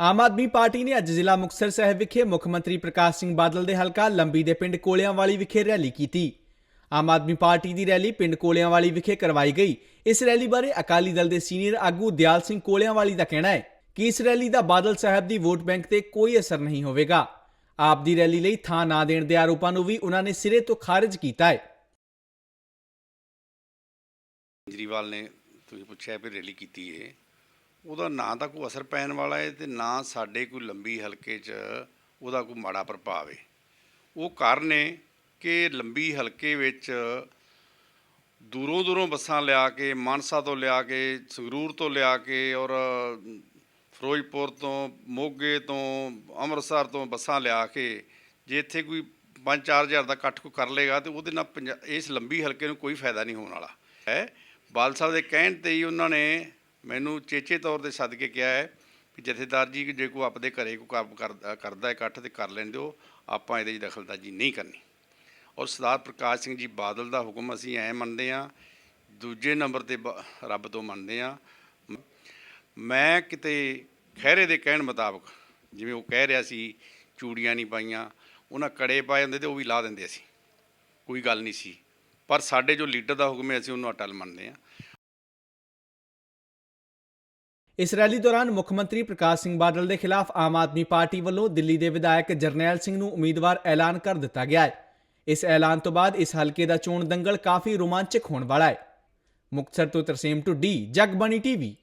Aam Aadmi party ਨੇ ਅੱਜ ਜ਼ਿਲ੍ਹਾ ਮੁਕਤਸਰ ਸਾਹਿਬ ਵਿਖੇ ਮੁੱਖ ਮੰਤਰੀ ਪ੍ਰਕਾਸ਼ ਸਿੰਘ ਬਾਦਲ ਦੇ ਹਲਕਾ ਲੰਬੀ ਦੇ ਪਿੰਡ ਕੋਲਿਆਂਵਾਲੀ ਵਿਖੇ ਰੈਲੀ ਕੀਤੀ। ਆਮ ਆਦਮੀ ਪਾਰਟੀ ਦੀ ਰੈਲੀ ਪਿੰਡ ਕੋਲਿਆਂਵਾਲੀ ਵਿਖੇ ਕਰਵਾਈ ਗਈ। ਇਸ ਰੈਲੀ ਬਾਰੇ ਅਕਾਲੀ ਦਲ ਦੇ ਸੀਨੀਅਰ ਆਗੂ ਦਿਆਲ ਸਿੰਘ ਕੋਲਿਆਂਵਾਲੀ ਦਾ ਕਹਿਣਾ ਹੈ ਕਿ ਇਸ ਰੈਲੀ ਦਾ ਬਾਦਲ ਸਾਹਿਬ ਦੀ ਵੋਟ ਬੈਂਕ ਤੇ ਕੋਈ ਅਸਰ ਨਹੀਂ ਹੋਵੇਗਾ। ਆਪ ਦੀ ਰੈਲੀ ਲਈ ਥਾਂ ਨਾ ਦੇਣ ਦੇ ਆਰੋਪਾਂ ਨੂੰ ਵੀ ਉਹਨਾਂ ਨੇ ਸਿਰੇ ਤੋਂ ਖਾਰਜ ਕੀਤਾ ਹੈ। ਕੇਜਰੀਵਾਲ ਨੇ ਤੁਸੀਂ ਪੁੱਛਿਆ ਵੀ ਰੈਲੀ ਕੀਤੀ ਏ ਉਹਦਾ ਨਾ ਤਾਂ ਕੋਈ ਅਸਰ ਪੈਣ ਵਾਲਾ ਹੈ ਤੇ ਨਾ ਸਾਡੇ ਕੋਈ ਲੰਬੀ ਹਲਕੇ 'ਚ ਉਹਦਾ ਕੋਈ ਮਾੜਾ ਪ੍ਰਭਾਵ ਹੈ ਉਹ ਕਾਰਨ ਹੈ ਕਿ ਲੰਬੀ ਹਲਕੇ ਵਿੱਚ ਦੂਰੋਂ ਦੂਰੋਂ ਬੱਸਾਂ ਲਿਆ ਕੇ, ਮਾਨਸਾ ਤੋਂ ਲਿਆ ਕੇ, ਸੰਗਰੂਰ ਤੋਂ ਲਿਆ ਕੇ ਔਰ ਫਿਰੋਜ਼ਪੁਰ ਤੋਂ, ਮੋਗੇ ਤੋਂ, ਅੰਮ੍ਰਿਤਸਰ ਤੋਂ ਬੱਸਾਂ ਲਿਆ ਕੇ ਜੇ ਇੱਥੇ ਕੋਈ 5-4000 ਦਾ ਇਕੱਠ ਕੋ ਕਰ ਲੇਗਾ ਤੇ ਉਹਦੇ ਨਾਲ ਪੰਜਾ- ਇਸ ਲੰਬੀ ਹਲਕੇ ਨੂੰ ਕੋਈ ਫਾਇਦਾ ਨਹੀਂ ਹੋਣ ਵਾਲਾ। ਹੈ ਬਾਲ ਸਾਹਿਬ ਦੇ ਕਹਿਣ ਤੇ ਹੀ ਉਹਨਾਂ ਨੇ ਮੈਨੂੰ ਚੇਚੇ ਤੌਰ ਤੇ ਸੱਦ ਕੇ ਕਿਹਾ ਹੈ ਕਿ ਜਥੇਦਾਰ ਜੀ, ਜੇ ਕੋਈ ਆਪਦੇ ਘਰੇ ਕੋਈ ਕੰਮ ਕਰਦਾ ਕਰਦਾ ਇਕੱਠ ਤੇ ਕਰ ਲੈਣ ਦਿਓ ਆਪਾਂ ਇਹਦੇ 'ਚ ਦਖਲਅੰਦਾਜ਼ੀ ਨਹੀਂ ਕਰਨੀ। ਔਰ ਸਰਦਾਰ ਪ੍ਰਕਾਸ਼ ਸਿੰਘ ਜੀ ਬਾਦਲ ਦਾ ਹੁਕਮ ਅਸੀਂ ਐ ਮੰਨਦੇ ਆ ਦੂਜੇ ਨੰਬਰ ਤੇ ਬ- ਰੱਬ ਤੋਂ ਮੰਨਦੇ ਆ ਮੈਂ ਕਿਤੇ ਖਹਿਰੇ ਦੇ ਕਹਿਣ ਮੁਤਾਬਕ, ਜਿਵੇਂ ਉਹ ਕਹਿ ਰਿਹਾ ਸੀ, ਚੂੜੀਆਂ ਨਹੀਂ ਪਾਈਆਂ, ਉਹਨਾਂ ਕੜੇ ਪਾਏ ਹੁੰਦੇ ਤੇ ਉਹ ਵੀ ਲਾ ਦਿੰਦੇ ਸੀ। ਕੋਈ ਗੱਲ ਨਹੀਂ ਸੀ। ਪਰ ਸਾਡੇ ਜੋ ਲੀਡਰ ਦਾ ਹੁਕਮ ਹੈ, ਅਸੀਂ ਉਹਨੂੰ ਅਟਲ ਮੰਨਦੇ ਆ ਇਸ ਰੈਲੀ ਦੌਰਾਨ ਮੁੱਖ ਮੰਤਰੀ ਪ੍ਰਕਾਸ਼ ਸਿੰਘ ਬਾਦਲ ਦੇ ਖਿਲਾਫ ਆਮ ਆਦਮੀ ਪਾਰਟੀ ਵੱਲੋਂ ਦਿੱਲੀ ਦੇ ਵਿਧਾਇਕ ਜਰਨੈਲ ਸਿੰਘ ਨੂੰ ਉਮੀਦਵਾਰ ਐਲਾਨ ਕਰ ਦਿੱਤਾ ਗਿਆ ਹੈ। ਇਸ ਐਲਾਨ ਤੋਂ ਬਾਅਦ ਇਸ ਹਲਕੇ ਦਾ ਚੋਣ ਦੰਗਲ ਕਾਫੀ ਰੋਮਾਂਚਕ ਹੋਣ ਵਾਲਾ ਹੈ। ਮੁਕਤਸਰ ਤੋਂ ਤਰਸੇਮ ਟੁੱਡੀ ਜਗਬਾਣੀ ਟੀਵੀ।